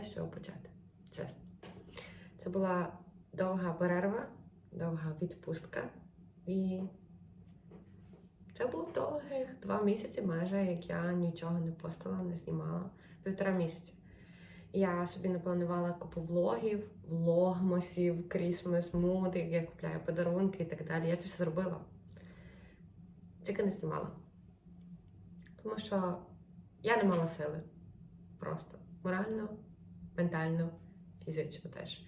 знаю, з чого почати. Чесно. Це була довга перерва, довга відпустка. І це був довгих два місяці, майже як я нічого не постила, не знімала. Півтора місяці. Я собі напланувала купу влогів, влогмасів, крісмас, муд, як я купляю подарунки і так далі. Я це все зробила. Тільки не знімала. Тому що я не мала сили. Просто морально, ментально, фізично теж.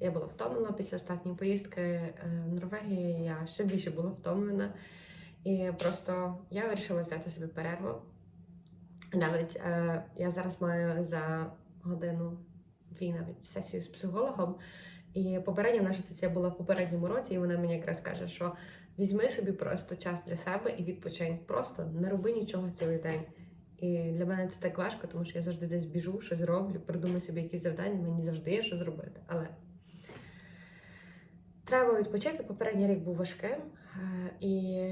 Я була втомлена після останньої поїздки е, в Норвегії. Я ще більше була втомлена. І просто я вирішила взяти собі перерву. Навіть е, я зараз маю за годину дві навіть сесію з психологом. І попередня наша сесія була в попередньому році, і вона мені якраз каже, що візьми собі просто час для себе і відпочинь. Просто не роби нічого цілий день. І для мене це так важко, тому що я завжди десь біжу, щось роблю, придумаю собі якісь завдання, мені завжди є що зробити. Але треба відпочити. Попередній рік був важким, е, і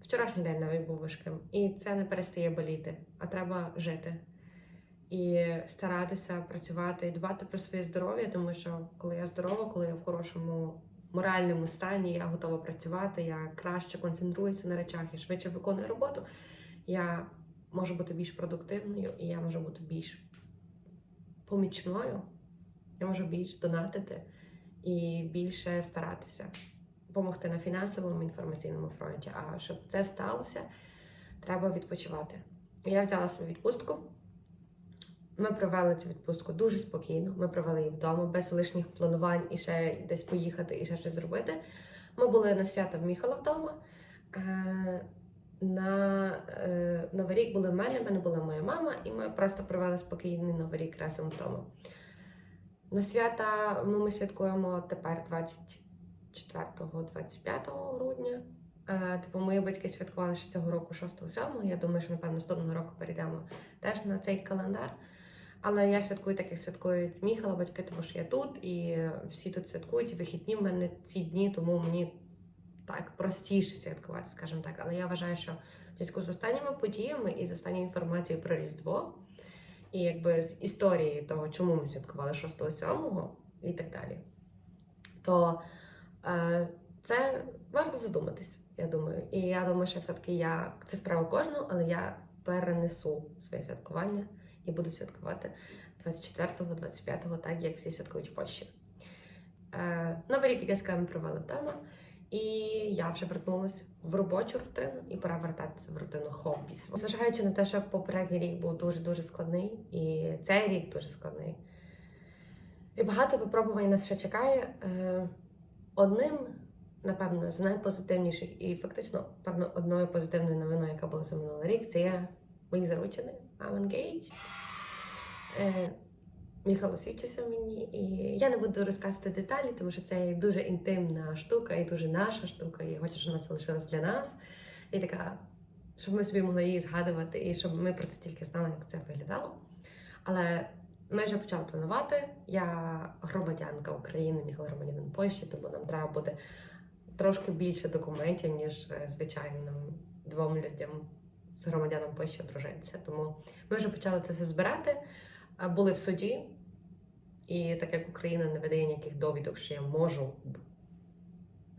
вчорашній день навіть був важким. І це не перестає боліти, а треба жити. І старатися працювати і дбати про своє здоров'я, тому що коли я здорова, коли я в хорошому моральному стані, я готова працювати, я краще концентруюся на речах, я швидше виконую роботу я можу бути більш продуктивною і я можу бути більш помічною, я можу більш донатити і більше старатися допомогти на фінансовому інформаційному фронті. А щоб це сталося, треба відпочивати. Я взяла собі відпустку. Ми провели цю відпустку дуже спокійно. Ми провели її вдома, без лишніх планувань і ще десь поїхати і ще щось зробити. Ми були на свята в Міхала вдома. На е, Новий рік були в мене, в мене була моя мама, і ми просто провели спокійний Новий рік разом вдома. На свята ну, ми святкуємо тепер 24-25 грудня. Е, типу, мої батьки святкували ще цього року 6-7. Я думаю, що напевно наступного року перейдемо теж на цей календар. Але я святкую так, як святкують Міхала батьки, тому що я тут, і всі тут святкують. Вихідні в мене ці дні, тому мені так простіше святкувати, скажімо так. Але я вважаю, що в зв'язку з останніми подіями і з останньою інформацією про Різдво, і якби з історії того, чому ми святкували 6-7 і так далі, то е, це варто задуматись, я думаю. І я думаю, що все-таки я це справа кожного, але я перенесу своє святкування і буду святкувати 24-го, 25-го, так як всі святкують в Польщі. Е, Новий рік, як я сказала, ми провели вдома. І я вже вернулася в робочу рутину і пора вертатися в рутину хобі. Зважаючи на те, що попередній рік був дуже дуже складний, і цей рік дуже складний. І багато випробувань нас ще чекає. Е, Одним, напевно, з найпозитивніших і фактично, певно, одною позитивною новиною, яка була за минулий рік, це є мої заручені. I'm engaged. Е, Міхало свідчився мені, і я не буду розказувати деталі, тому що це дуже інтимна штука і дуже наша штука. І я хочу, щоб вона залишилась для нас. І така, щоб ми собі могли її згадувати, і щоб ми про це тільки знали, як це виглядало. Але ми вже почали планувати. Я громадянка України, Міхал громадянин Польщі, тому нам треба буде трошки більше документів, ніж е, звичайним двом людям з громадяном Польщі одружитися. Тому ми вже почали це все збирати. Були в суді, і так як Україна не видає ніяких довідок, що я можу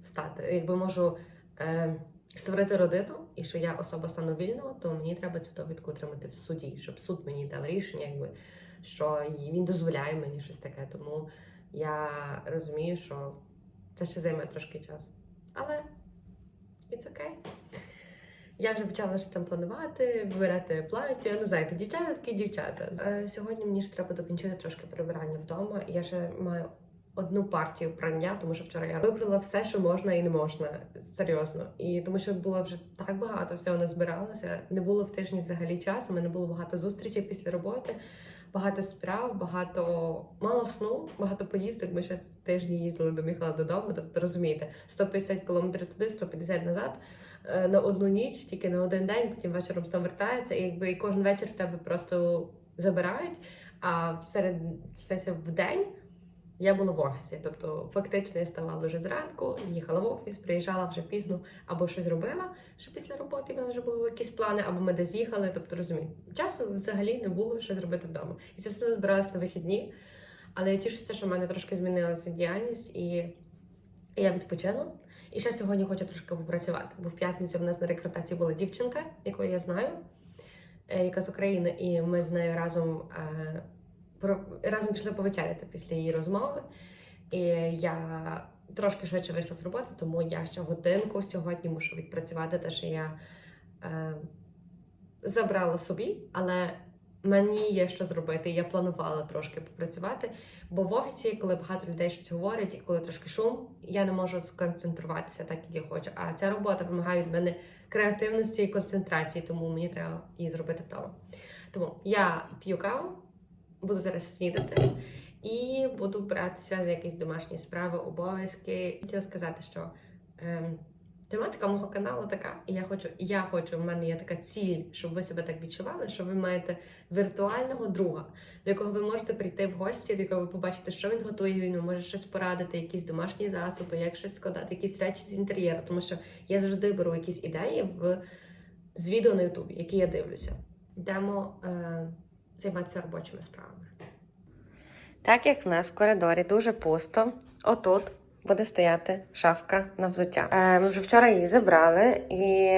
стати, якби можу е, створити родину, і що я особа стану вільного, то мені треба цю довідку отримати в суді, щоб суд мені дав рішення, якби що він дозволяє мені щось таке. Тому я розумію, що це ще займе трошки часу. Але it's okay. Я вже почала щось там планувати, вибирати плаття. Ну, знаєте, дівчата такі дівчата. Е, сьогодні мені ж треба докінчити трошки прибирання вдома. Я ще маю одну партію прання, тому що вчора я вибрала все, що можна і не можна. Серйозно. І тому що було вже так багато всього назбиралося. Не було в тижні взагалі часу. У мене було багато зустрічей після роботи. Багато справ, багато мало сну, багато поїздок. Ми ще тижні їздили до Міхала додому. Тобто розумієте, 150 кілометрів туди, 150 назад на одну ніч, тільки на один день, потім вечором там вертається, і якби і кожен вечір в тебе просто забирають. А серед все в день я була в офісі. Тобто, фактично, я ставала вже зранку, їхала в офіс, приїжджала вже пізно або щось робила, що після роботи в мене вже були якісь плани, або ми десь їхали. Тобто, розумієте, часу взагалі не було що зробити вдома. І це все збиралось на вихідні. Але я тішуся, що в мене трошки змінилася діяльність, і я відпочила. І ще сьогодні хочу трошки попрацювати, бо в п'ятницю в нас на рекрутації була дівчинка, яку я знаю, е, яка з України, і ми з нею разом, е, разом пішли повечеряти після її розмови. І я трошки швидше вийшла з роботи, тому я ще годинку сьогодні мушу відпрацювати те, що я е, забрала собі, але мені є що зробити. Я планувала трошки попрацювати. Бо в офісі, коли багато людей щось говорять, і коли трошки шум, я не можу сконцентруватися так, як я хочу. А ця робота вимагає від мене креативності і концентрації, тому мені треба її зробити вдома. Тому я п'ю каву, буду зараз снідати і буду братися за якісь домашні справи, обов'язки. Хотіла сказати, що ем, тематика мого каналу така, і я хочу, я хочу, в мене є така ціль, щоб ви себе так відчували, що ви маєте віртуального друга, до якого ви можете прийти в гості, до якого ви побачите, що він готує, він може щось порадити, якісь домашні засоби, як щось складати, якісь речі з інтер'єру. Тому що я завжди беру якісь ідеї в з відео на Ютубі, які я дивлюся. Йдемо е, займатися робочими справами. Так як в нас в коридорі дуже пусто, отут буде стояти шафка на взуття. Е, ми вже вчора її забрали, і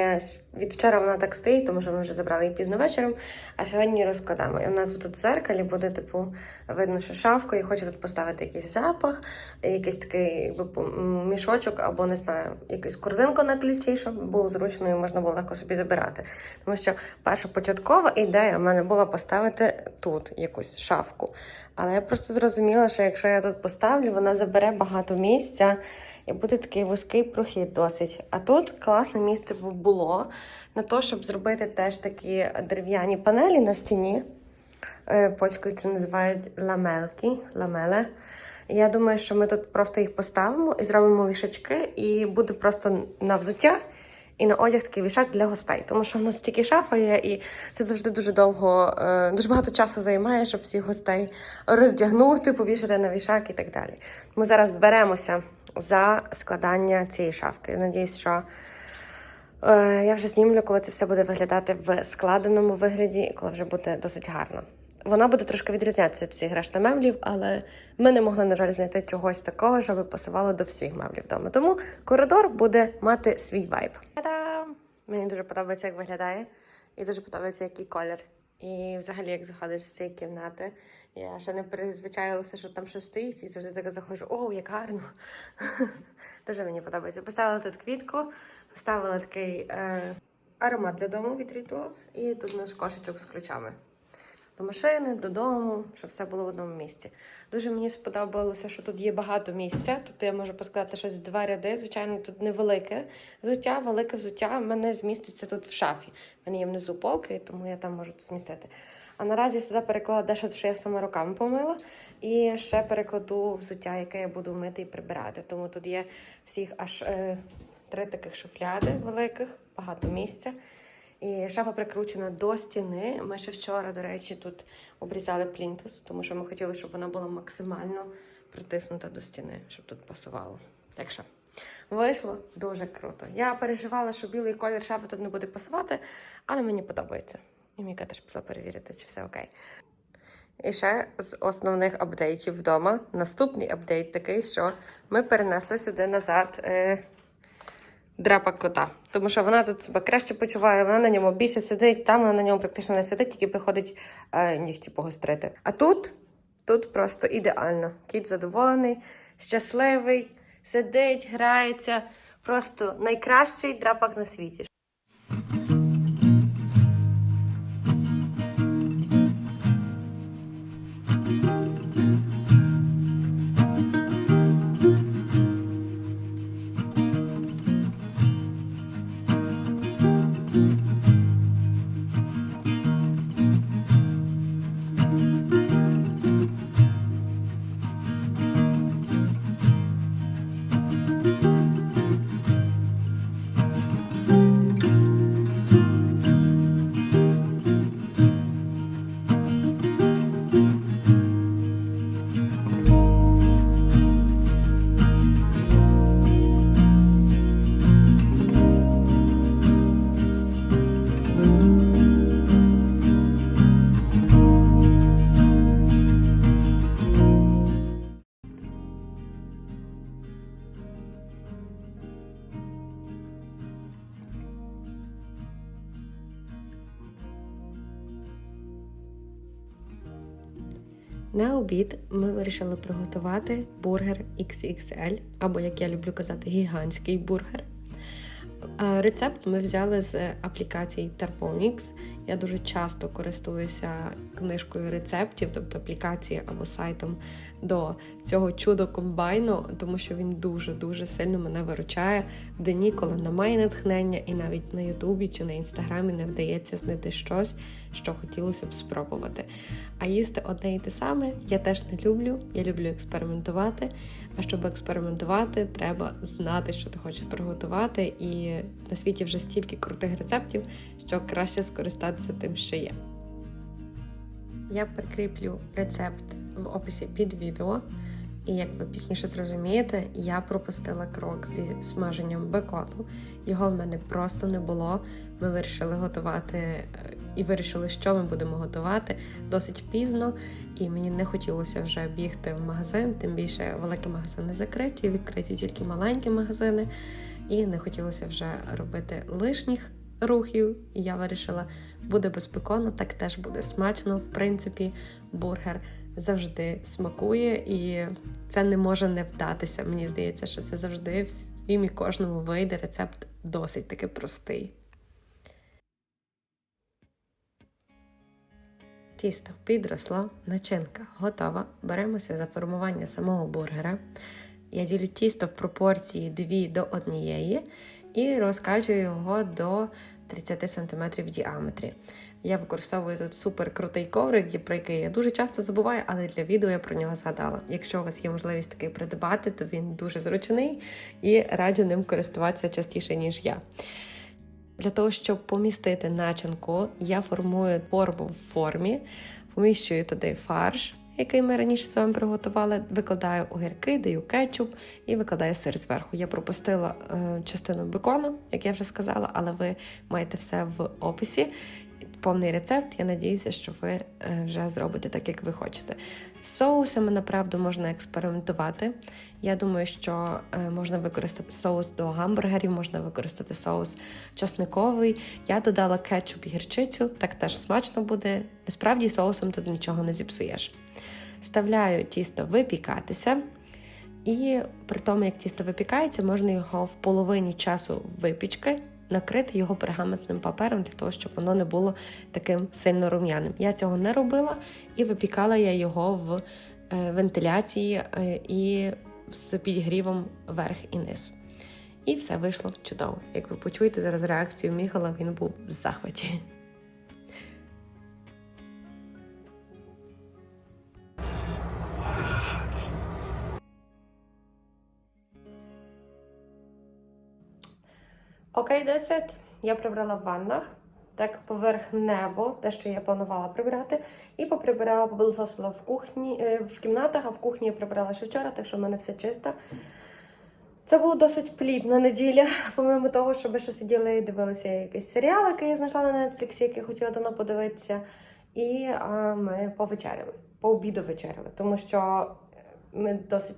від вчора вона так стоїть, тому що ми вже забрали її пізно вечором, а сьогодні розкладаємо. І у нас тут в зеркалі буде, типу, видно, що шафка, і хочу тут поставити якийсь запах, якийсь такий якби, мішочок, або не знаю, якусь корзинку на ключі, щоб було зручно і можна було легко собі забирати. Тому що перша початкова ідея в мене була поставити тут якусь шафку. Але я просто зрозуміла, що якщо я тут поставлю, вона забере багато місця і буде такий вузький прохід досить. А тут класне місце було на те, щоб зробити теж такі дерев'яні панелі на стіні. Е, Польською це називають ламелки, ламеле. Я думаю, що ми тут просто їх поставимо і зробимо вішачки, і буде просто на взуття і на одяг такий вішак для гостей. Тому що в нас тільки шафа є, і це завжди дуже довго, е, дуже багато часу займає, щоб всіх гостей роздягнути, повішати на вішак і так далі. Ми зараз беремося за складання цієї шафки. Я надіюсь, що е, я вже знімлю, коли це все буде виглядати в складеному вигляді, і коли вже буде досить гарно. Вона буде трошки відрізнятися від всіх решта меблів, але ми не могли, на жаль, знайти чогось такого, щоб пасувало до всіх меблів вдома. Тому коридор буде мати свій вайб. Та-дам! Мені дуже подобається, як виглядає, і дуже подобається, який колір. І взагалі, як заходиш з цієї кімнати, я ще не призвичаїлася, що там щось стоїть, і завжди так заходжу, о, як гарно. Дуже мені подобається. Поставила тут квітку, поставила такий е, аромат для дому від Rituals, і тут наш кошечок з ключами до машини, додому, щоб все було в одному місці. Дуже мені сподобалося, що тут є багато місця. Тобто я можу поскладати щось два ряди. Звичайно, тут невелике взуття, велике взуття в мене зміститься тут в шафі. В мене є внизу полки, тому я там можу тут змістити. А наразі я сюди переклала дещо, що я сама руками помила, і ще перекладу взуття, яке я буду мити і прибирати. Тому тут є всіх аж е, три таких шуфляди великих, багато місця. І шафа прикручена до стіни. Ми ще вчора, до речі, тут обрізали плінтус, тому що ми хотіли, щоб вона була максимально притиснута до стіни, щоб тут пасувало. Так що вийшло дуже круто. Я переживала, що білий колір шафи тут не буде пасувати, але мені подобається. І Міка теж пішла перевірити, чи все окей. І ще з основних апдейтів вдома. Наступний апдейт такий, що ми перенесли сюди назад. Е, драпа кота. Тому що вона тут себе краще почуває, вона на ньому більше сидить, там вона на ньому практично не сидить, тільки приходить е, нігті погострити. А тут, тут просто ідеально. Кіт задоволений, щасливий, сидить, грається. Просто найкращий драпак на світі. Обід ми вирішили приготувати бургер XXL, або, як я люблю казати, гігантський бургер. Е, Рецепт ми взяли з аплікації Thermomix. Я дуже часто користуюся книжкою рецептів, тобто аплікації або сайтом до цього чудо комбайну, тому що він дуже-дуже сильно мене виручає в дні, коли немає натхнення, і навіть на Ютубі чи на інстаграмі не вдається знайти щось, що хотілося б спробувати. А їсти одне і те саме я теж не люблю. Я люблю експериментувати. А щоб експериментувати, треба знати, що ти хочеш приготувати. І на світі вже стільки крутих рецептів, що краще скористатися тим, що є. Я прикріплю рецепт в описі під відео. І як ви пізніше зрозумієте, я пропустила крок зі смаженням бекону. Його в мене просто не було. Ми вирішили готувати е, і вирішили, що ми будемо готувати досить пізно, і мені не хотілося вже бігти в магазин, тим більше великі магазини закриті, відкриті тільки маленькі магазини, і не хотілося вже робити лишніх рухів. І я вирішила, буде без так теж буде смачно. В принципі, бургер завжди смакує, і це не може не вдатися. Мені здається, що це завжди всім і кожному вийде. Рецепт досить таки простий. Тісто підросло, начинка готова. Беремося за формування самого бургера. Я ділю тісто в пропорції 2 до 1 і розкачую його до 30 см в діаметрі. Я використовую тут супер крутий коврик, про який я дуже часто забуваю, але для відео я про нього згадала. Якщо у вас є можливість такий придбати, то він дуже зручний і раджу ним користуватися частіше, ніж я. Для того, щоб помістити начинку, я формую форму в формі, поміщую туди фарш, який ми раніше з вами приготували, викладаю огірки, даю кетчуп і викладаю сир зверху. Я пропустила е, частину бекону, як я вже сказала, але ви маєте все в описі повний рецепт. Я надіюся, що ви е, вже зробите так, як ви хочете. З соусами, направду, можна експериментувати. Я думаю, що е, можна використати соус до гамбургерів, можна використати соус часниковий. Я додала кетчуп і гірчицю, так теж смачно буде. Насправді, соусом тут нічого не зіпсуєш. Вставляю тісто випікатися. І при тому, як тісто випікається, можна його в половині часу випічки накрити його пергаментним папером для того, щоб воно не було таким сильно рум'яним. Я цього не робила і випікала я його в е, вентиляції е, і з підігрівом верх і низ. І все вийшло чудово. Як ви почуєте зараз реакцію Міхала, він був в захваті. Окей, okay, that's it. Я прибрала в ваннах, так поверхнево, те, що я планувала прибирати, і поприбирала, побилососила в кухні, е, в кімнатах, а в кухні я прибирала ще вчора, так що в мене все чисто. Це було досить плідна неділя, помимо того, що ми ще сиділи і дивилися якийсь серіал, який я знайшла на Нетфліксі, який хотіла давно подивитися. І а, ми повечеряли, пообіду вечеряли, тому що ми досить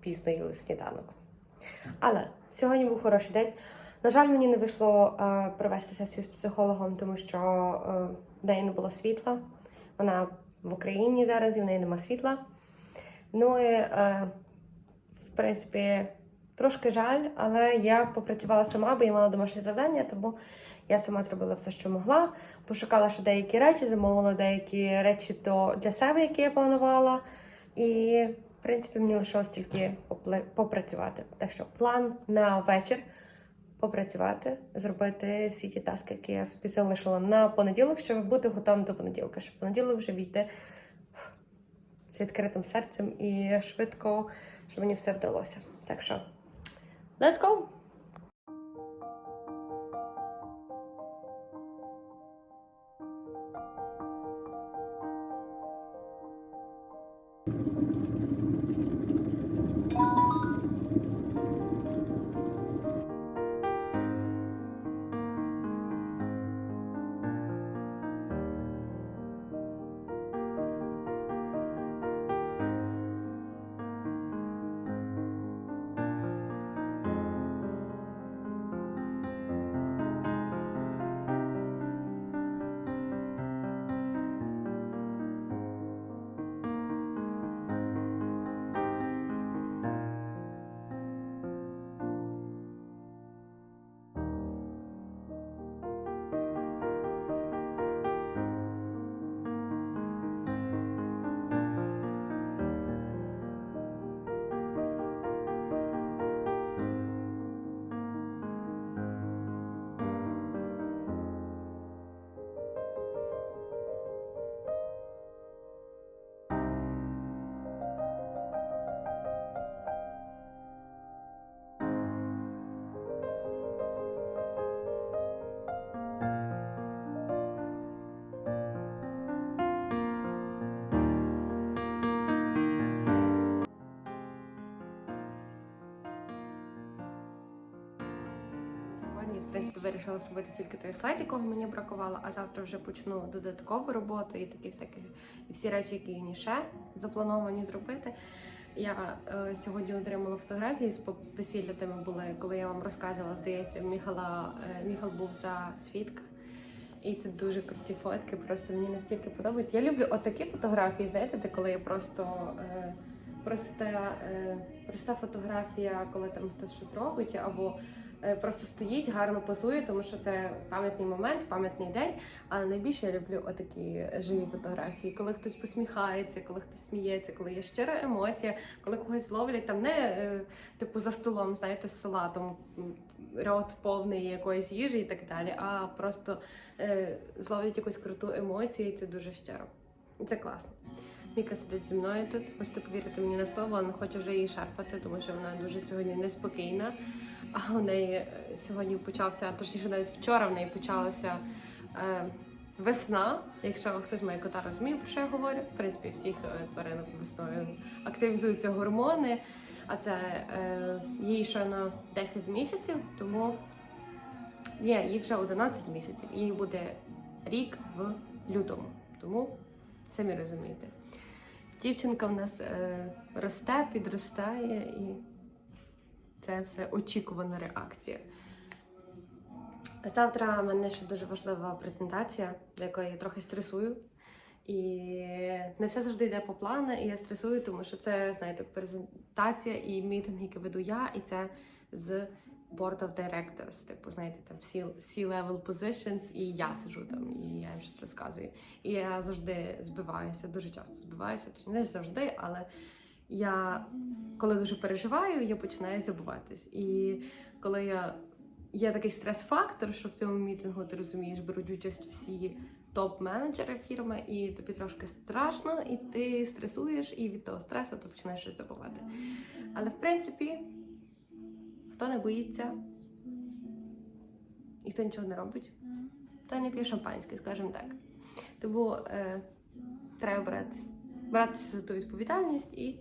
пізно їли сніданок. Але сьогодні був хороший день. На жаль, мені не вийшло е, провести сесію з психологом, тому що е, в неї не було світла. Вона в Україні зараз і в неї нема світла. Ну і, е, в принципі, трошки жаль, але я попрацювала сама, бо я мала домашнє завдання, тому я сама зробила все, що могла. Пошукала ще деякі речі, замовила деякі речі для себе, які я планувала. І, в принципі, мені лишилось тільки попрацювати. Так що план на вечір попрацювати, зробити всі ті таски, які я собі залишила на понеділок, щоб бути готовим до понеділка, щоб понеділок вже війти з відкритим серцем і швидко, щоб мені все вдалося. Так що, let's go! Принципі, вирішила зробити тільки той слайд, якого мені бракувало, а завтра вже почну додаткову роботу і такі всякі і всі речі, які мені ще заплановані зробити. Я е, сьогодні отримала фотографії з весілля, де були, коли я вам розказувала, здається, Міхала, е, Міхал був за свідка. І це дуже круті фотки, просто мені настільки подобається. Я люблю отакі фотографії, знаєте, де коли є просто е, проста, е, проста фотографія, коли там хтось щось робить, або просто стоїть, гарно позує, тому що це пам'ятний момент, пам'ятний день. Але найбільше я люблю отакі живі фотографії, коли хтось посміхається, коли хтось сміється, коли є щира емоція, коли когось ловлять там не е, типу за столом, знаєте, з салатом. м, Рот повний якоїсь їжі і так далі, а просто е, зловлять якусь круту емоцію, і це дуже щиро. Це класно. Міка сидить зі мною тут. Ось так вірити мені на слово, але не хочу вже її шарпати, тому що вона дуже сьогодні неспокійна. А у неї е, сьогодні почався, точніше, навіть вчора в неї почалася е, весна. Якщо хтось має кота розуміє, про що я говорю. В принципі, всіх е, тваринок весною активізуються гормони. А це е, їй ще на 10 місяців, тому ні, їй вже 11 місяців. Їй буде рік в лютому. Тому самі розумієте. Дівчинка в нас е, росте, підростає, і це все очікувана реакція. Завтра в мене ще дуже важлива презентація, для якої я трохи стресую. І не все завжди йде по плану, і я стресую, тому що це, знаєте, презентація і мітинг, який веду я, і це з Board of Directors, типу, знаєте, там C-level positions, і я сижу там, і я їм щось розказую. І я завжди збиваюся, дуже часто збиваюся, чи не завжди, але я коли дуже переживаю, я починаю забуватись. І коли я є такий стрес-фактор, що в цьому мітингу ти розумієш, беруть участь всі топ-менеджери фірми, і тобі трошки страшно, і ти стресуєш, і від того стресу ти починаєш щось забувати. Але в принципі, хто не боїться і хто нічого не робить, то не п'є шампанське, скажімо так. Тому е, треба брати, братися за ту відповідальність і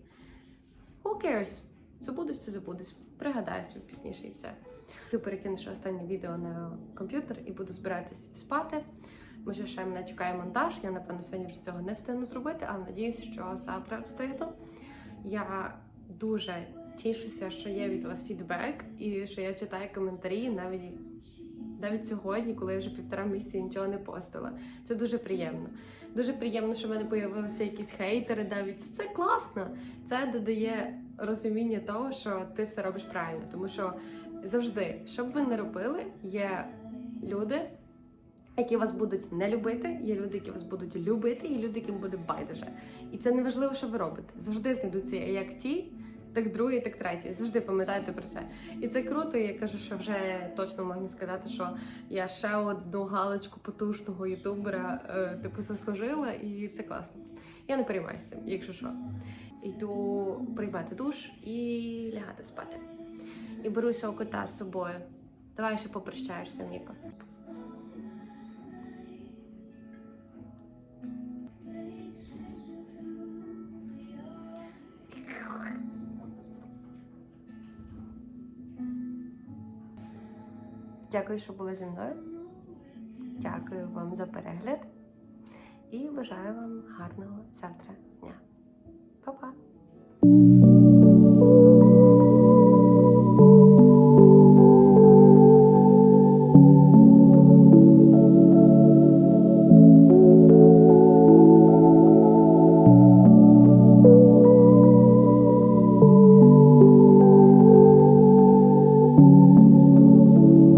who cares? Забудусь, це забудусь. Пригадаю собі пізніше і все. Я перекину ще останнє відео на комп'ютер і буду збиратись спати. Що ще мене чекає монтаж. Я напевно сьогодні вже цього не встигну зробити, але надіюсь, що завтра встигну. Я дуже тішуся, що є від вас фідбек і що я читаю коментарі навіть. Навіть сьогодні, коли я вже півтора місяці нічого не постила. Це дуже приємно. Дуже приємно, що в мене появилися якісь хейтери. Навіть це класно. Це додає розуміння того, що ти все робиш правильно. Тому що завжди, що б ви не робили, є люди, які вас будуть не любити, є люди, які вас будуть любити, і люди, яким буде байдуже. І це не важливо, що ви робите. Завжди знайдуться як ті, так другі, так треті. Завжди пам'ятайте про це. І це круто. Я кажу, що вже точно можна сказати, що я ще одну галочку потужного ютубера е, типу заслужила, і це класно. Я не переймаюся цим, якщо що. Йду приймати душ і лягати спати. І беру свого кота з собою. Давай ще попрощаєшся, Міко. Дякую, що були зі мною. Дякую вам за перегляд і бажаю вам гарного завтра!